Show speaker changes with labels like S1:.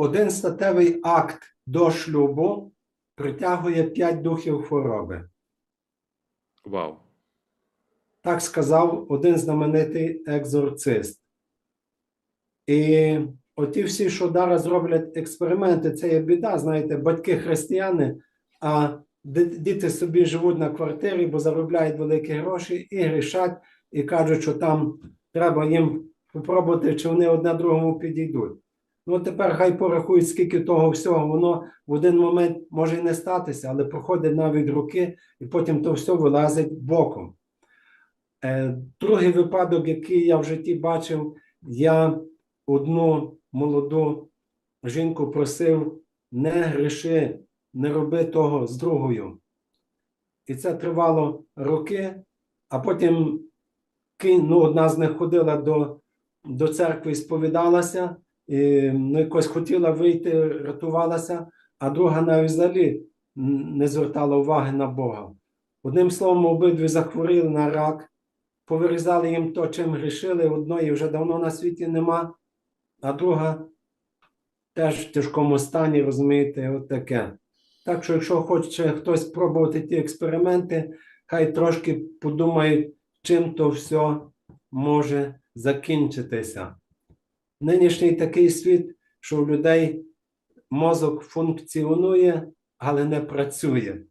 S1: один статевий акт до шлюбу притягує п'ять духів хвороби.
S2: Вау.
S1: Так сказав один знаменитий екзорцист. І оті всі, що зараз роблять експерименти, це є біда. Знаєте, батьки християни, а діти собі живуть на квартирі, бо заробляють великі гроші і грішать, і кажуть, що там треба їм попробувати, чи вони одне другому підійдуть. Ну, тепер хай порахують, скільки того всього, воно в один момент може і не статися, але проходить навіть роки, і потім то все вилазить боком. Е, Другий випадок, який я в житті бачив, я одну молоду жінку просив: не гріши, не роби того з другою. І це тривало роки, а потім ну, одна з них ходила до, до церкви і сповідалася, ну, якось хотіла вийти, рятувалася, а друга навіть взагалі не звертала уваги на Бога. Одним словом, обидві захворіли на рак, повирізали їм то, чим грішили. Одної вже давно на світі нема, а друга теж в тяжкому стані, розумієте, от таке. Так що, якщо хоче хтось спробувати ті експерименти, хай трошки подумають, чим то все може закінчитися. Нинішній такий світ, що у людей мозок функціонує, але не працює.